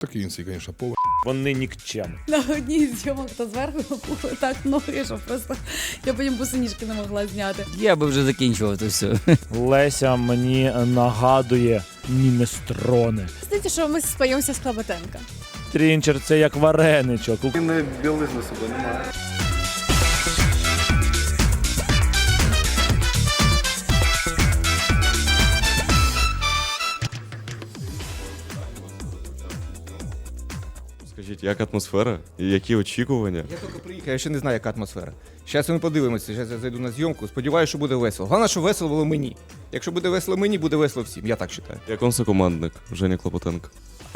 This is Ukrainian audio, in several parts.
Такий він свій, звісно, повар. Вони нікчем. На одній з зйомок та зверху були так ноги, що просто я потім босоніжки не могла зняти. Я би вже закінчував то все. Леся мені нагадує мінестрони. Знаєте, що ми споємося з Клабатенка. Трінчер це як вареничок. Він не білизну собі немає. Скажіть, як атмосфера і які очікування? Я тільки приїхав, я ще не знаю, яка атмосфера. Зараз ми подивимося, зараз я зайду на зйомку. Сподіваюся, що буде весело. Головне, що весело було мені. Якщо буде весело мені, буде весело всім. Я так вважаю. Як вам сокомандник Женя Клопотенко?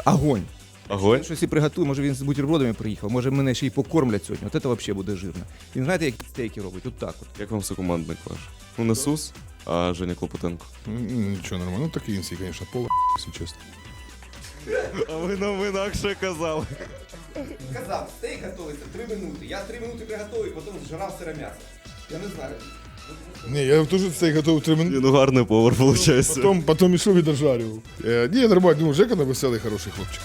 Огонь. Огонь? Я щось і приготую, може він з бутербродами приїхав, може мене ще й покормлять сьогодні. От це взагалі буде жирно. Він знаєте, які стейки робить? От так от. Як вам сокомандник ваш? Ну не Сус, а Женя Клопотенко. М, Нічого нормально. Ну такий він свій, звісно, повар, якщо чесно. А ви нам інакше казали. Казав, стейк готується 3 минути. Я 3 минути приготую, потім зжирав сире м'ясо. Я не знаю. Ні, я теж цей готовий три минути. Ну гарний повар, виходить. Потім, потім ішов і дожарював. Е, ні, нормально, ну, Жека на веселий, хороший хлопчик.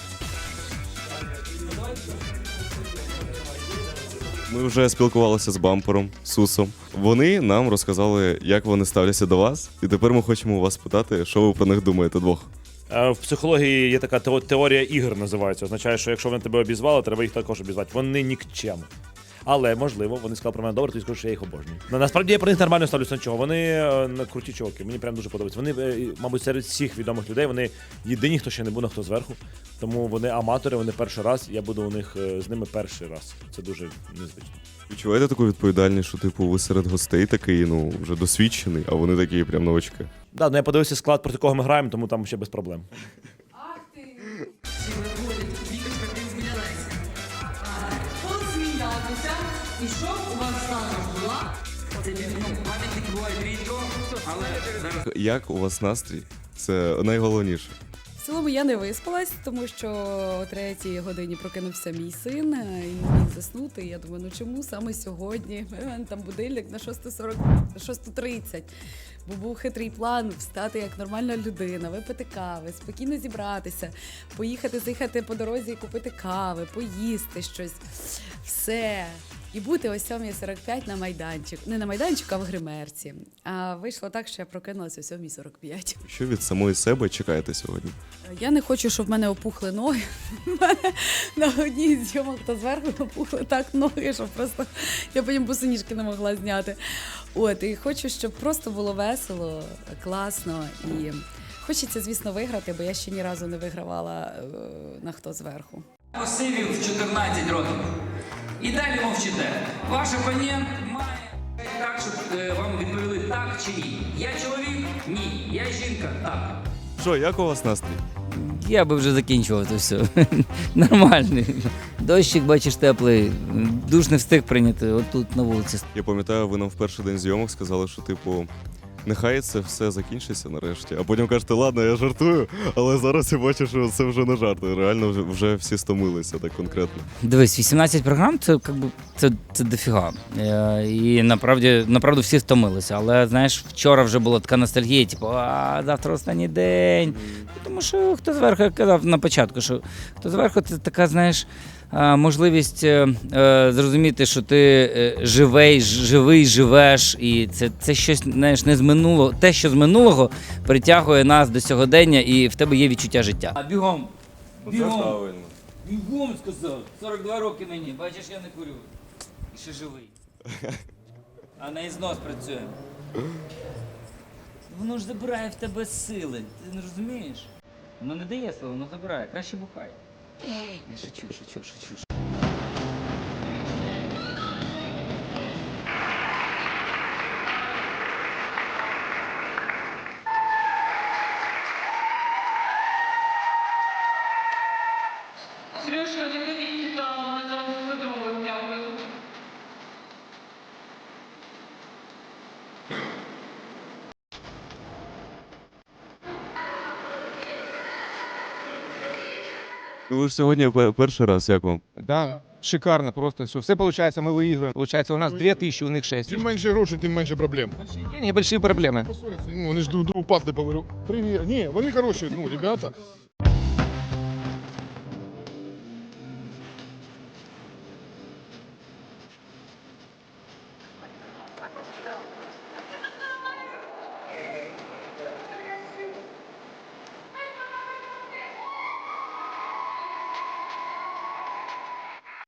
Ми вже спілкувалися з бампером, Сусом. Вони нам розказали, як вони ставляться до вас, і тепер ми хочемо у вас питати, що ви про них думаєте двох. Е, В психології є така тео- теорія ігор, називається. Означає, що якщо вони тебе обізвали, треба їх також обізвати. Вони нікчем. Але можливо, вони сказали про мене добре, тоді скажу, що я їх обожнюю. На насправді я про них нормально ставлюся на чого. Вони е, на круті чуваки. Мені прям дуже подобається. Вони, е, мабуть, серед всіх відомих людей. Вони єдині, хто ще не був, на хто зверху. Тому вони аматори, вони перший раз. Я буду у них з ними перший раз. Це дуже незвично. Відчуваєте таку відповідальність, що типу ви серед гостей такий, ну вже досвідчений, а вони такі прям новачки. Да, ну я подивився склад, проти кого ми граємо, тому там ще без проблем. Посміятися. І що у вас також була? Як у вас настрій? Це найголовніше. Цілому я не виспалась, тому що о третій годині прокинувся мій син е, і не міг заснути. Я думаю, ну чому саме сьогодні? Там будильник на 6.40, 6.30. Бо був хитрий план встати як нормальна людина, випити кави, спокійно зібратися, поїхати, заїхати по дорозі і купити кави, поїсти щось. Все. І бути о 7.45 на майданчику. Не на майданчику, а в гримерці. А вийшло так, що я прокинулася о 7.45. Що від самої себе чекаєте сьогодні? Я не хочу, щоб в мене опухли ноги. У мене на одній з зйомок то зверху опухли так ноги, що просто я потім босоніжки не могла зняти. От, і хочу, щоб просто було весело, класно. І хочеться, звісно, виграти, бо я ще ні разу не вигравала е, на хто зверху. посивів в 14 років. І далі мовчите. Ваш опонент має так, щоб е, вам відповіли так чи ні. Я чоловік? Ні. Я жінка? Так. Що, як у вас настрій? Я би вже закінчував то все. Нормальний. Дощик, бачиш, теплий. Душ не встиг прийняти. Отут на вулиці. Я пам'ятаю, ви нам в перший день зйомок сказали, що типу. Нехай це все закінчиться нарешті, а потім кажете, ладно, я жартую, але зараз я бачу, що це вже не жарт. Реально вже- всі стомилися так конкретно. Дивись, 18 програм це как би це, це дофіга. Е, і направді, направду всі втомилися. Але знаєш, вчора вже була така ностальгія, типу, а завтра останній день. Тому що хто зверху казав на початку, що хто зверху це така, знаєш. Можливість е, е, зрозуміти, що ти е, живий, живий, живеш, і це, це щось знаєш, не з минулого. Те, що з минулого притягує нас до сьогодення, і в тебе є відчуття життя. А бігом, правильно. Бігом сказав, 42 роки мені, бачиш, я не курю. І ще живий. А на ізнос працює. Воно ж забирає в тебе сили, ти не розумієш? Воно не дає сили, воно забирає. Краще бухай. Шучу, шучу, шучу. Сережка, не ходіть там, ми там не Ну ви ж сьогодні пе- перший раз, як вам? Да, шикарно просто. Все, все виходить, ми виіграємо. Получається, у нас 2000, у них 6. Чим менше грошей, тим менше проблем. Є небольші проблеми. Ну, вони ж друг другу пасти поверю. Привіт. Ні, вони хороші, ну, ребята.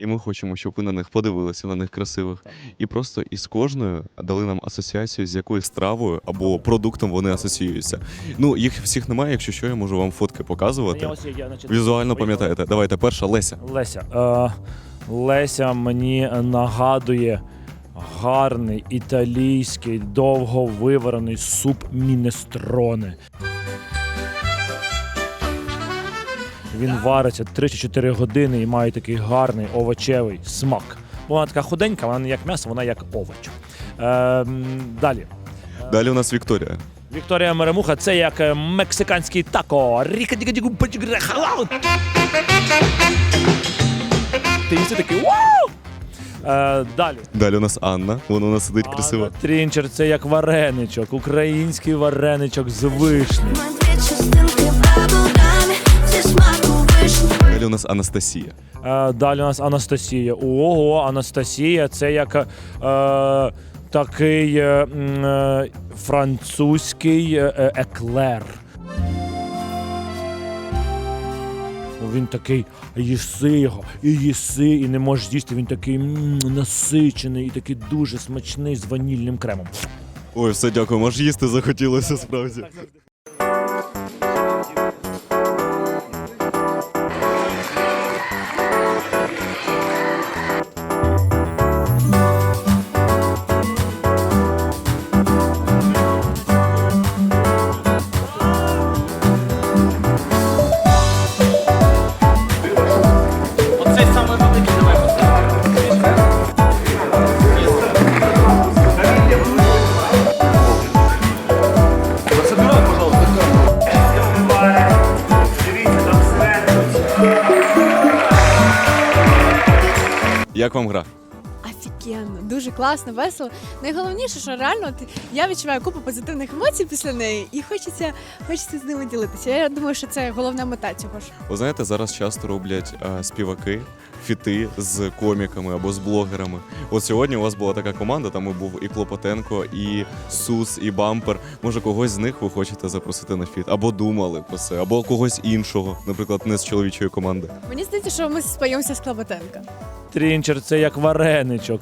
І ми хочемо, щоб ви на них подивилися, на них красивих. І просто із кожною дали нам асоціацію, з якою стравою або продуктом вони асоціюються. Ну, їх всіх немає, якщо що, я можу вам фотки показувати. Значить, Візуально пам'ятаєте. Давайте, перша Леся. Леся. Е, Леся мені нагадує гарний італійський довго виварений суп мінестроне. Він вариться 3 чи 4 години і має такий гарний овочевий смак. Вона така худенька, вона не як м'ясо, вона як овоч. Е, далі. Далі у нас Вікторія. Вікторія Меремуха це як е, мексиканський тако. Ти їсти такий вау! Е, далі. Далі у нас Анна. Вона у нас сидить красиво. Трінчер це як вареничок, український вареничок з вишні. Нас Анастасія. Е, далі у нас Анастасія. Ого, Анастасія це як е, такий е, м, е, французький е, еклер. Він такий їси його, і їси, і не можеш з'їсти. Він такий м, насичений і такий дуже смачний з ванільним кремом. Ой, все, дякую. Аж їсти захотілося справді. Як вам гра? Офігенно, дуже класно, весело. Найголовніше, що реально от я відчуваю купу позитивних емоцій після неї, і хочеться, хочеться з ними ділитися. Я думаю, що це головна мета цього ж. Ви знаєте, зараз часто роблять е, співаки фіти з коміками або з блогерами. От сьогодні у вас була така команда, там і був і Клопотенко, і Сус, і Бампер. Може, когось з них ви хочете запросити на фіт, або думали про це, або когось іншого, наприклад, не з чоловічої команди. Мені здається, що ми споємося з Клопотенка. Трінчер це як вареничок.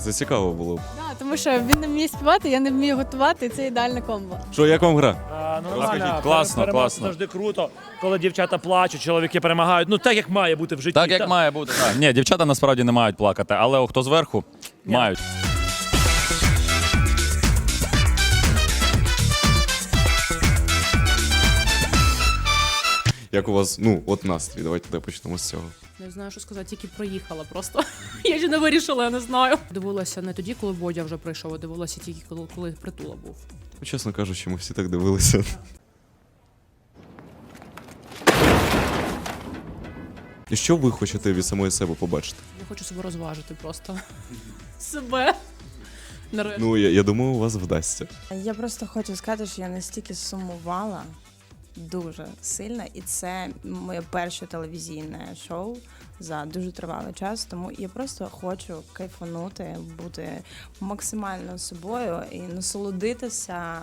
Це цікаво було. Да, тому що він не вміє співати, я не вмію готувати, і це ідеальне комбо. Що, як вам гра? А, ну, Розкажіть, нормально. класно, Перемога класно. Завжди круто, коли дівчата плачуть, чоловіки перемагають. Ну так як має бути в житті. Так як Та- має бути. Так. Ні, дівчата насправді не мають плакати, але хто зверху мають. Як у вас, ну, от настрій? Давайте давай почнемо з цього. Не знаю, що сказати, тільки проїхала просто. Я ще не вирішила, я не знаю. Дивилася не тоді, коли Бодя вже прийшов, а дивилася тільки коли, коли притула був. Ну, чесно кажучи, ми всі так дивилися. І Що ви хочете від самої себе побачити? Я хочу себе розважити просто. Себе. Нарешті. Ну, я, я думаю, у вас вдасться. Я просто хочу сказати, що я настільки сумувала дуже сильно, і це моє перше телевізійне шоу за дуже тривалий час. Тому я просто хочу кайфанути, бути максимально собою і насолодитися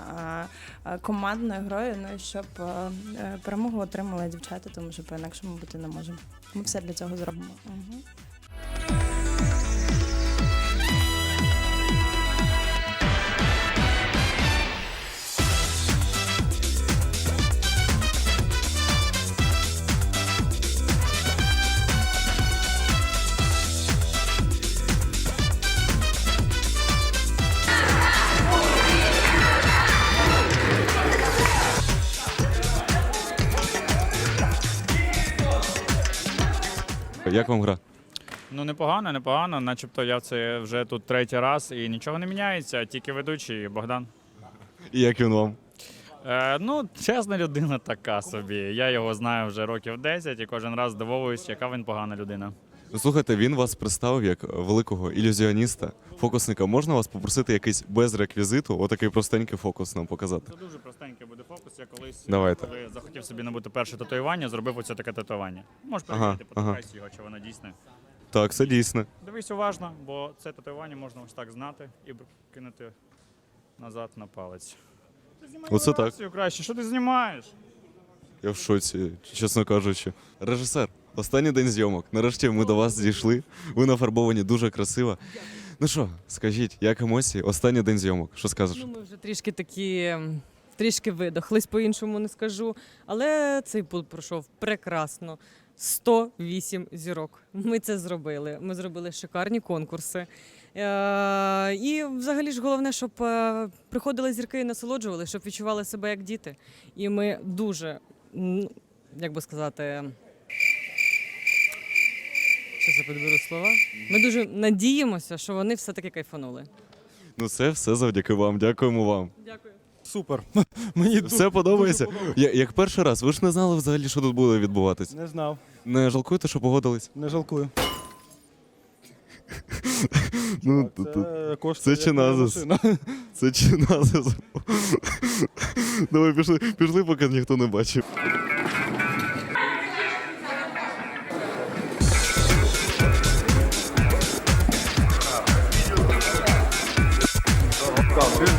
командною грою. Ну щоб е, перемогу отримали дівчата, тому що по-інакшому бути не можемо. Ми все для цього зробимо. Як вам гра? Ну непогано, непогано. Начебто я це вже тут третій раз і нічого не міняється, тільки ведучий Богдан. І як він вам? Е, ну, чесна людина така собі. Я його знаю вже років 10 і кожен раз здивовуюсь, яка він погана людина. Ну, слухайте, він вас представив як великого ілюзіоніста, фокусника. Можна вас попросити якийсь без реквізиту, отакий простенький фокус нам показати? Це дуже простенький буде фокус. Я колись, Давайте. коли захотів собі набути перше татуювання, зробив оце таке татуювання. Можеш Ага, перевірити, ага. подивайся його, чи воно дійсне. Так, це дійсно. Дивись уважно, бо це татуювання можна ось так знати і б- кинути назад на палець. Ти знімай Оце так. краще, що ти знімаєш? Я в шоці, чесно кажучи. Режисер, Останній день зйомок. Нарешті ми до вас зійшли. Ви нафарбовані дуже красиво. Ну що, скажіть, як емоції? Останній день зйомок. Що скажеш? Ну, ми вже трішки такі, трішки видохлись, по-іншому не скажу. Але цей пул пройшов прекрасно. 108 зірок. Ми це зробили. Ми зробили шикарні конкурси. Е- і взагалі ж головне, щоб е, приходили зірки і насолоджували, щоб відчували себе як діти. І ми дуже, як би сказати, Щас я підберу слова. Ми дуже надіємося, що вони все-таки кайфанули. Ну це все завдяки вам. Дякуємо вам. Дякую. Супер. Мені Все подобається? Я- Як перший раз, ви ж не знали взагалі, що тут буде відбуватись. Не знав, Не жалкуєте, що погодились? не жалкую. Ну, Це тут- коштує це чи як моя назис? машина. Це чи назис? Давай пішли, пішли, поки ніхто не бачив.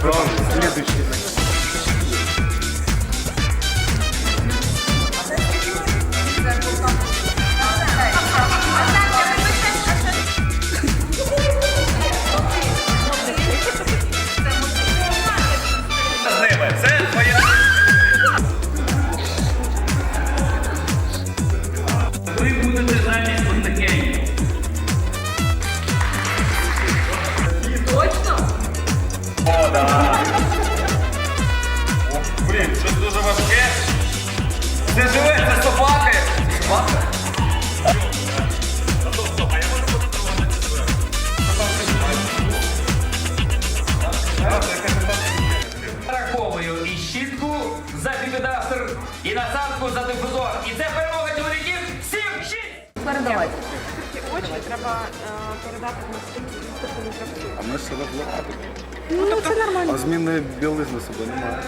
Ви бібідастер, за дифузор. І це перемога чоловіків 7-6! Передавайте. Очі треба передати на кравцю. А ми ж себе влади. Ну, це нормально. А зміни білизни себе немає.